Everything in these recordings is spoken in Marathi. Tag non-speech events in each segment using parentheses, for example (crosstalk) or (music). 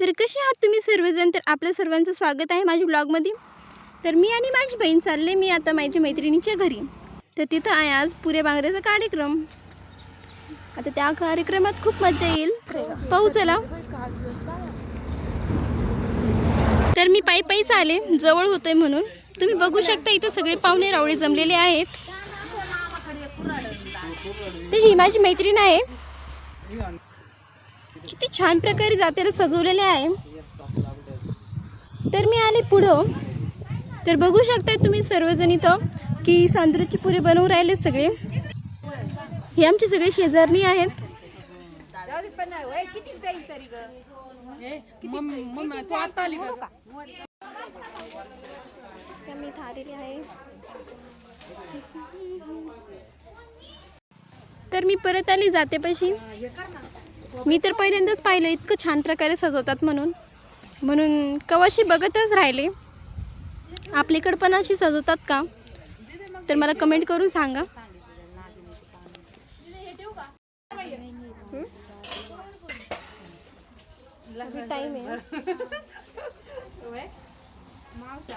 तर कसे आहात तुम्ही सर्वजण? तर आपल्या सर्वांचं स्वागत आहे माझ्या ब्लॉगमध्ये तर मी आणि माझी बहीण चालले मी आता माझ्या मैत्रिणीच्या घरी. तर तिथं आहे आज पुऱ्या बांगऱ्याचा कार्यक्रम. आता त्या कार्यक्रमात खूप मजा येईल. पाहू चला. तर मी पायी पायीच आले जवळ होतंय म्हणून. तुम्ही बघू शकता इथं सगळे पाहुणे रावळे जमलेले आहेत. तर ही माझी मैत्रीण आहे. किती छान प्रकारे जातेला सजवलेले आहे. तर मी आले पुढं. तर बघू शकताय तुम्ही सर्वजण इथं की सांदूरची पुरे बनवून राहिले सगळे. हे आमचे सगळे शेजारणी आहेत. तर मी परत आली जाते पशी मी तर पहिल्यांदाच पाहिलं इतकं छान प्रकारे सजवतात म्हणून. म्हणून कवाशी बघतच राहिले. आपलीकडं पण अशी सजवतात का? तर मला कमेंट करून सांगा. टाइम आहे. मावशा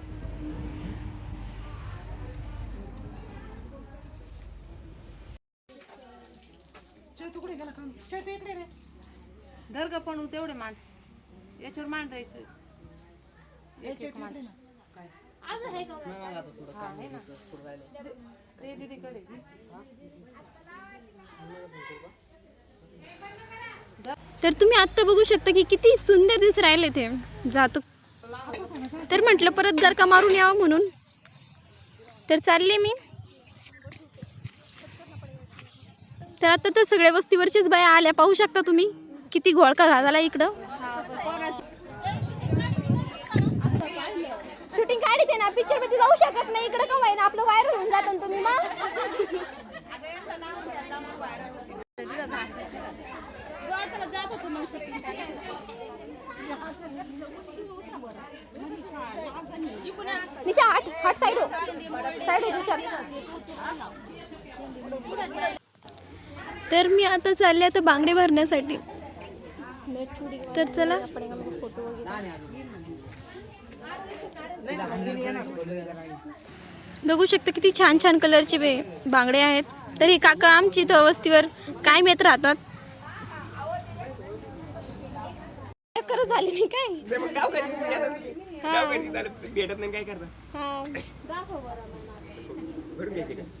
धर ग पण तेवढे मांड. याच्यावर मांडायचं हा, आहे दीदीकडे. तर तुम्ही आत्ता बघू शकता की किती सुंदर दिस राहिले ते. जातो. तर म्हटलं परत जर का मारून यावं म्हणून. तर चालले मी. तर आता तर सगळ्या वस्तीवरचीच बाया आल्या. पाहू शकता तुम्ही किती घोळका झाला इकडं. शूटिंग काढते ना पिक्चरमध्ये जाऊ शकत नाही. इकडे का ना आपलं व्हायरल होऊन जातं तुम्ही मग. निशा हट हट साईड हो. साईड हो तर मी आता चालले आता बांगडे भरण्यासाठी. तर चला. बघू शकता किती छान छान कलरचे बे बांगडे आहेत. तर हे काका आमची इथं वस्तीवर कायम येत राहतात. चक्कर झाली नाही काय? ते मग गाव (laughs)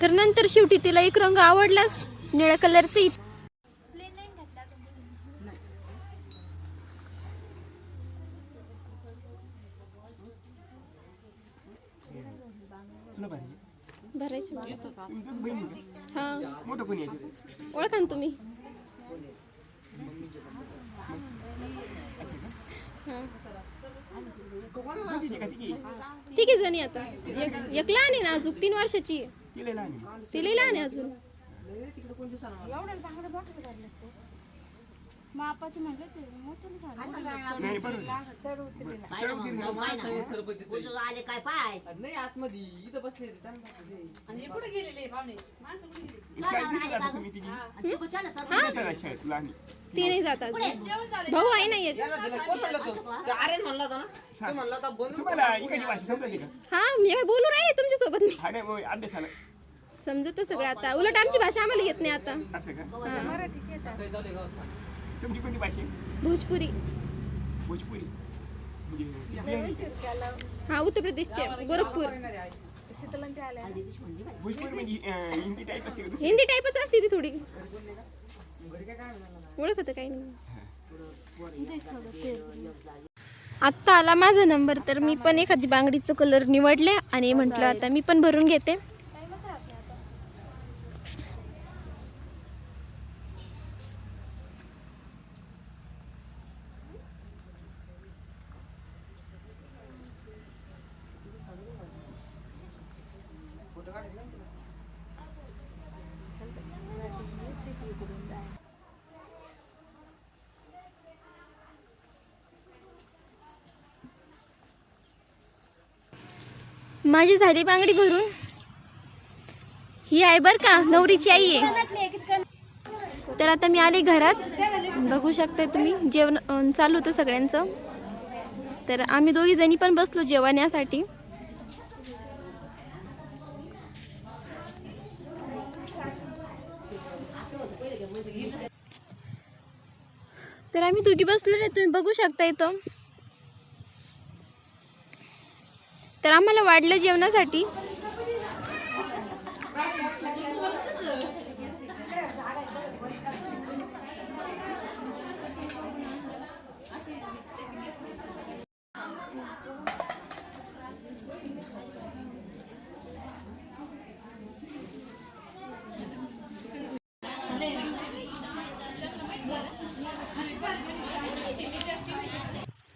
तर नंतर शेवटी तिला एक रंग आवडलास निळ्या कलरचा? हा? ओळखा ना तुम्ही? ठीक आहे जणी आता. एक एक लहान आहे ना अजून तीन वर्षाची. आहे तिला लहान आहे. ती लहान आहे अजून. नाही, नाही, बरोबर आहे. आले काय पाय नाही आतमध्ये. इथं बसले होते त्यांना दाखवले. आणि कुठे गेलेले पाहुणे? शाळेत किती जाता तुम्ही तिघी? किती जाता शाळेत लहान आहे? ती नाही जात अजून. भाऊ आहे ना एक याला दिलं कोण म्हणलं तो? तो आर्यन म्हणला होता ना? तो म्हणला होता बनवून तुम्हाला इकडची भाषा समजते का? हा मी काय बोलू राहिले मी हा नाही अभ्यासाला. समजत सगळं आता. उलट आमची भाषा आम्हाला येत नाही आता. असं का? हा. सकाळी जाऊ दे गावात तुमची कोणती भाषा आहे? भोजपुरी. भोजपुरी. म्हणजे हा उत्तर प्रदेशचे गोरखपूर. भोजपुरी म्हणजे अं, हिंदी टाईप असते का दुसरी? हिंदी टाईपच असते ती थोडी. ओळख होतं काही नाही. आत्ता आला माझा नंबर तर मी पण एखादी बांगडीचं कलर निवडले आणि म्हटलं आता मी पण भरून घेते. माझी झाली बांगडी भरून. ही आहे बर का नवरीची आई आहे. तर आता मी आले घरात. बघू शकता तुम्ही जेवण चालू होतं सगळ्यांचं. तर आम्ही दोघी जणी पण बसलो जेवण्यासाठी. तर आम्ही दोघी बसलेले तुम्ही बघू शकता इथं. तर आम्हाला वाढलं जेवणासाठी.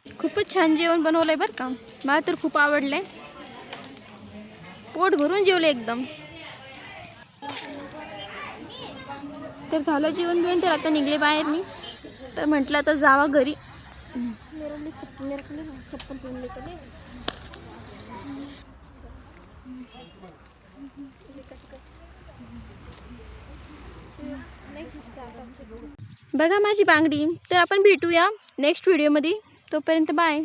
खूपच छान जेवण बनवलंय बरं का. मला तर खूप आवडलंय. पोट भरून जेवलं एकदम. तर झालं जेवण बिवण तर आता निघले बाहेर मी. तर म्हटलं आता जावा घरी. बघा माझी बांगडी तर आपण भेटूया नेक्स्ट व्हिडिओमध्ये तोपर्यंत बाय